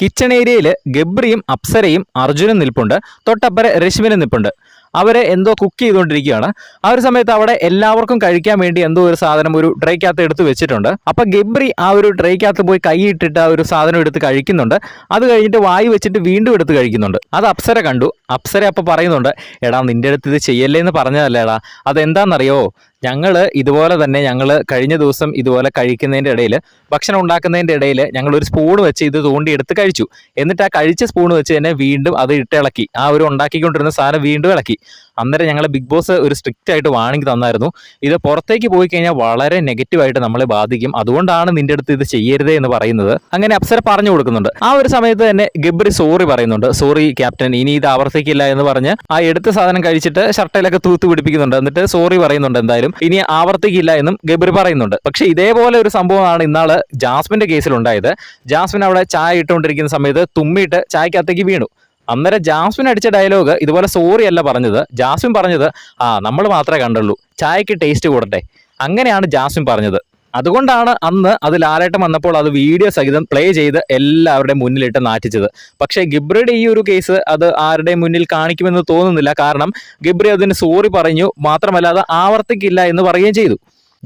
Kitchen ഏരിയയിൽ ഗബ്രിയും അപ്സരയും അർജുനും നിൽപ്പുണ്ട്. തൊട്ടപ്പുറം രശ്മിനും നിൽപ്പുണ്ട്. അവരെ എന്തോ കുക്ക് ചെയ്തുകൊണ്ടിരിക്കുകയാണ്. ആ ഒരു സമയത്ത് അവിടെ എല്ലാവർക്കും കഴിക്കാൻ വേണ്ടി എന്തോ ഒരു സാധനം ഒരു ട്രേക്കകത്ത് എടുത്ത് വെച്ചിട്ടുണ്ട്. അപ്പൊ ഗബ്രി ആ ഒരു ട്രേക്കകത്ത് പോയി കൈ ഇട്ടിട്ട് ആ ഒരു സാധനം എടുത്ത് കഴിക്കുന്നുണ്ട്. അത് കഴിഞ്ഞിട്ട് വായി വെച്ചിട്ട് വീണ്ടും എടുത്ത് കഴിക്കുന്നുണ്ട്. അത് അപ്സര കണ്ടു. അപ്സര അപ്പോൾ പറയുന്നുണ്ട് എടാ നിന്റെ അടുത്ത് ഇത് ചെയ്യല്ലേ എന്ന് പറഞ്ഞതല്ലേടാ. അതെന്താണെന്നറിയോ ഞങ്ങൾ ഇതുപോലെ തന്നെ ഞങ്ങൾ കഴിഞ്ഞ ദിവസം ഇതുപോലെ കഴിക്കുന്നതിന്റെ ഇടയിൽ ഭക്ഷണം ഉണ്ടാക്കുന്നതിന്റെ ഇടയിൽ ഞങ്ങൾ ഒരു സ്പൂൺ വെച്ച് ഇത് തൂണ്ടിയെടുത്ത് കഴിച്ചു. എന്നിട്ട് ആ കഴിച്ച സ്പൂൺ വെച്ച് തന്നെ വീണ്ടും അത് ഇട്ടിളക്കി ആ ഒരു ഉണ്ടാക്കിക്കൊണ്ടിരുന്ന സാധനം വീണ്ടും ഇളക്കി. അന്നേരം ഞങ്ങൾ ബിഗ് ബോസ് ഒരു സ്ട്രിക്റ്റ് ആയിട്ട് വാണിംഗ് തന്നായിരുന്നു. ഇത് പുറത്തേക്ക് പോയി കഴിഞ്ഞാൽ വളരെ നെഗറ്റീവായിട്ട് നമ്മളെ ബാധിക്കും. അതുകൊണ്ടാണ് നിന്റെ അടുത്ത് ഇത് ചെയ്യരുത് എന്ന് പറയുന്നത്. അങ്ങനെ അപ്സര പറഞ്ഞു കൊടുക്കുന്നുണ്ട്. ആ ഒരു സമയത്ത് തന്നെ ഗബ്രി സോറി പറയുന്നുണ്ട്. സോറി ക്യാപ്റ്റൻ ഇനി ഇത് ആവർത്തിക്കില്ല എന്ന് പറഞ്ഞ് ആ എടുത്ത സാധനം കഴിച്ചിട്ട് ഷർട്ടയിലൊക്കെ തൂത്ത് പിടിപ്പിക്കുന്നുണ്ട്. എന്നിട്ട് സോറി പറയുന്നുണ്ട് എന്തായാലും. ഇനി ആവർത്തിക്കില്ല എന്നും ഗബ്രി പറയുന്നുണ്ട്. പക്ഷേ ഇതേപോലെ ഒരു സംഭവമാണ് ഇന്നാൾ ജാസ്മിന്റെ കേസിലുണ്ടായത് ജാസ്മിൻ അവിടെ ചായ ഇട്ടുകൊണ്ടിരിക്കുന്ന സമയത്ത് തുമ്മിയിട്ട് ചായക്കകത്തേക്ക് വീണു. അന്നേരം ജാസ്മിൻ അടിച്ച ഡയലോഗ് ഇതുപോലെ സോറി അല്ല പറഞ്ഞത്. ജാസ്മിൻ പറഞ്ഞത് ആ നമ്മൾ മാത്രമേ കണ്ടുള്ളൂ. ചായക്ക് ടേസ്റ്റ് കൂടട്ടെ. അങ്ങനെയാണ് ജാസ്മിൻ പറഞ്ഞത്. അതുകൊണ്ടാണ് അന്ന് അത് ലാലേട്ടം വന്നപ്പോൾ അത് വീഡിയോ സഹിതം പ്ലേ ചെയ്ത് എല്ലാവരുടെയും മുന്നിലിട്ട് നാറ്റിച്ചത്. പക്ഷേ ഗിബ്രിയുടെ ഈ ഒരു കേസ് അത് ആരുടെയും മുന്നിൽ കാണിക്കുമെന്ന് തോന്നുന്നില്ല. കാരണം ഗിബ്രി അതിന് സോറി പറഞ്ഞു മാത്രമല്ല അത് ആവർത്തിക്കില്ല എന്ന് പറയുകയും ചെയ്തു.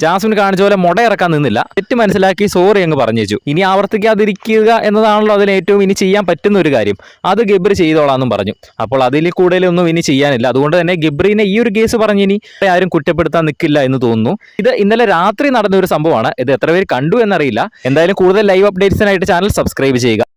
ജാസ്മിൻ കാണിച്ച പോലെ മുട ഇറക്കാൻ നിന്നില്ല. തെറ്റ് മനസ്സിലാക്കി സോറി അങ്ങ് പറഞ്ഞു ഇനി ആവർത്തിക്കാതിരിക്കുക എന്നതാണല്ലോ അതിന് ഏറ്റവും ഇനി ചെയ്യാൻ പറ്റുന്ന ഒരു കാര്യം. അത് ഗബ്രി ചെയ്തോളാന്നും പറഞ്ഞു. അപ്പോൾ അതിൽ കൂടുതലൊന്നും ഇനി ചെയ്യാനില്ല. അതുകൊണ്ട് തന്നെ ഗിബ്രീനെ ഈ ഒരു കേസ് പറഞ്ഞ് ഇനി ആരും കുറ്റപ്പെടുത്താൻ നിൽക്കില്ല എന്ന് തോന്നുന്നു. ഇത് ഇന്നലെ രാത്രി നടന്ന ഒരു സംഭവമാണ്. ഇത് എത്ര പേര് കണ്ടു എന്നറിയില്ല. എന്തായാലും കൂടുതൽ ലൈവ് അപ്ഡേറ്റ്സിനായിട്ട് ചാനൽ സബ്സ്ക്രൈബ് ചെയ്യുക.